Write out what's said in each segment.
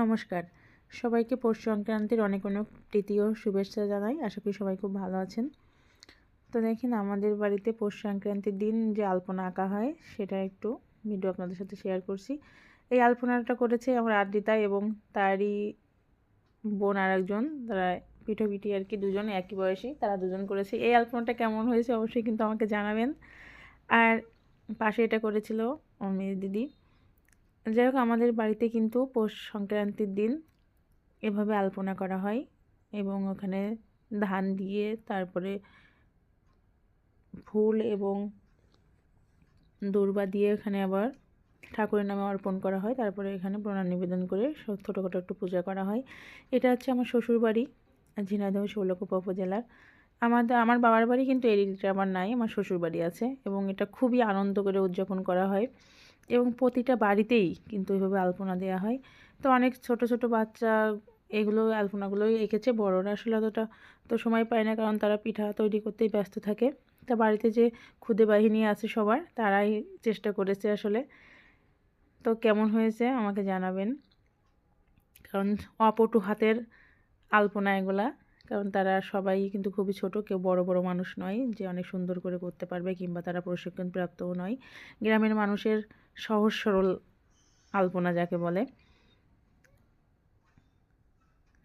নমস্কার। সবাইকে পৌষ সংক্রান্তির অনেক অনেক তৃতীয় শুভেচ্ছা জানাই। আশা করি সবাই খুব ভালো আছেন। তো দেখেন, আমাদের বাড়িতে পৌষ সংক্রান্তির দিন যে আলপনা আঁকা হয়, সেটা একটু ভিডিও আপনাদের সাথে শেয়ার করছি। এই আলপনাটা করেছে আমার আদ্রিতা এবং তারই বোন আর একজন তারা পিঠো পিঠি আর কি দুজন, একই বয়সী, তারা দুজন করেছে। এই আলপনাটা কেমন হয়েছে অবশ্যই কিন্তু আমাকে জানাবেন। আর পাশে এটা করেছিল মেয়ের দিদি। যাই হোক, আমাদের বাড়িতে কিন্তু পৌষ সংক্রান্তির দিন এভাবে আলপনা করা হয় এবং ওখানে ধান দিয়ে তারপরে ফুল এবং দূর্বা দিয়ে এখানে আবার ঠাকুরের নামে অর্পণ করা হয়। তারপরে এখানে প্রণাম নিবেদন করে ছোটোখাটো একটু পূজা করা হয়। এটা হচ্ছে আমার শ্বশুর বাড়ি ঝিনাইদহ শৈলকুপা উপজেলার। আমাদের আমার বাবার বাড়ি কিন্তু এরিটা আমার নাই, আমার শ্বশুর বাড়ি আছে এবং এটা খুবই আনন্দ করে উদযাপন করা হয়। এবং প্রতিটা বাড়িতেই কিন্তু এইভাবে আলপনা দেওয়া হয়। তো অনেক ছোট ছোট বাচ্চা এগুলো আলপনাগুলোই এঁকেছে। বড়রা আসলে অতটা তো সময় পায় না কারণ তারা পিঠা তৈরি করতেই ব্যস্ত থাকে। তা বাড়িতে যে ক্ষুদে বাহিনী আছে সবার, তারাই চেষ্টা করেছে আসলে। তো কেমন হয়েছে আমাকে জানাবেন। কারণ অপটু হাতের আলপনা এগুলা, কারণ তারা সবাই কিন্তু খুবই ছোট, কেউ বড় বড় মানুষ নয় যে অনেক সুন্দর করে করতে পারবে কিংবা তারা প্রশিক্ষণপ্রাপ্তও নয়। গ্রামের মানুষের সহজ সরল আলপনা যাকে বলে।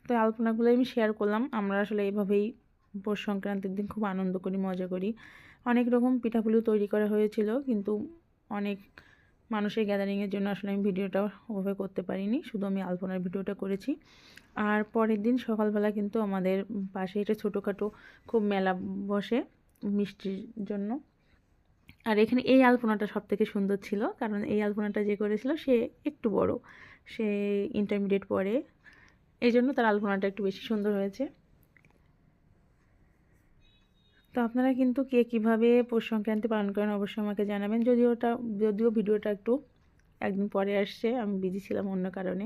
তো আলপনাগুলো আমি শেয়ার করলাম। আমরা আসলে এইভাবেই পৌষ সংক্রান্তির দিন খুব আনন্দ করি, মজা করি। অনেক রকম পিঠাপুলিও তৈরি করা হয়েছিল, কিন্তু অনেক মানুষের গ্যাদারিংয়ের জন্য আসলে আমি ভিডিওটা ওভাবে করতে পারিনি, শুধু আমি আলপনার ভিডিওটা করেছি। আর পরের দিন সকালবেলা কিন্তু আমাদের পাশে এটা ছোটোখাটো খুব মেলা বসে মিষ্টির জন্য। আর এখানে এই আলপনাটা সব থেকে সুন্দর ছিল, কারণ এই আলপনাটা যে করেছিল সে একটু বড়, সে ইন্টারমিডিয়েট পড়ে এই জন্য তার আলপনাটা একটু বেশি সুন্দর হয়েছে। তো আপনারা কিন্তু কে কীভাবে পৌষ সংক্রান্তি পালন করেন অবশ্যই আমাকে জানাবেন। যদিও ওটা, যদিও ভিডিওটা একটু, একদিন পরে আসছে, আমি বিজি ছিলাম অন্য কারণে।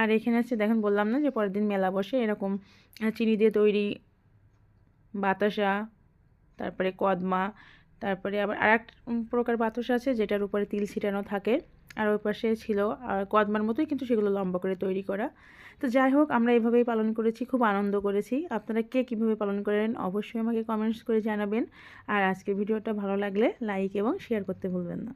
আর এখানে আছে, দেখেন বললাম না যে পরের দিন মেলা বসে এরকম চিনি দিয়ে তৈরি বাতাসা, তারপরে কদমা তারপরে আবার আর এক প্রকার বাতাস আছে যেটার উপরে তিল ছিটানো থাকে। আর ওই পাশে ছিল আর কদমার মতোই কিন্তু সেগুলো লম্বা করে তৈরি করা। তো যাই হোক, আমরা এভাবেই পালন করেছি, খুব আনন্দ করেছি। আপনারা কে কীভাবে পালন করেন অবশ্যই আমাকে কমেন্টস করে জানাবেন। আর আজকের ভিডিওটা ভালো লাগলে লাইক এবং শেয়ার করতে ভুলবেন না।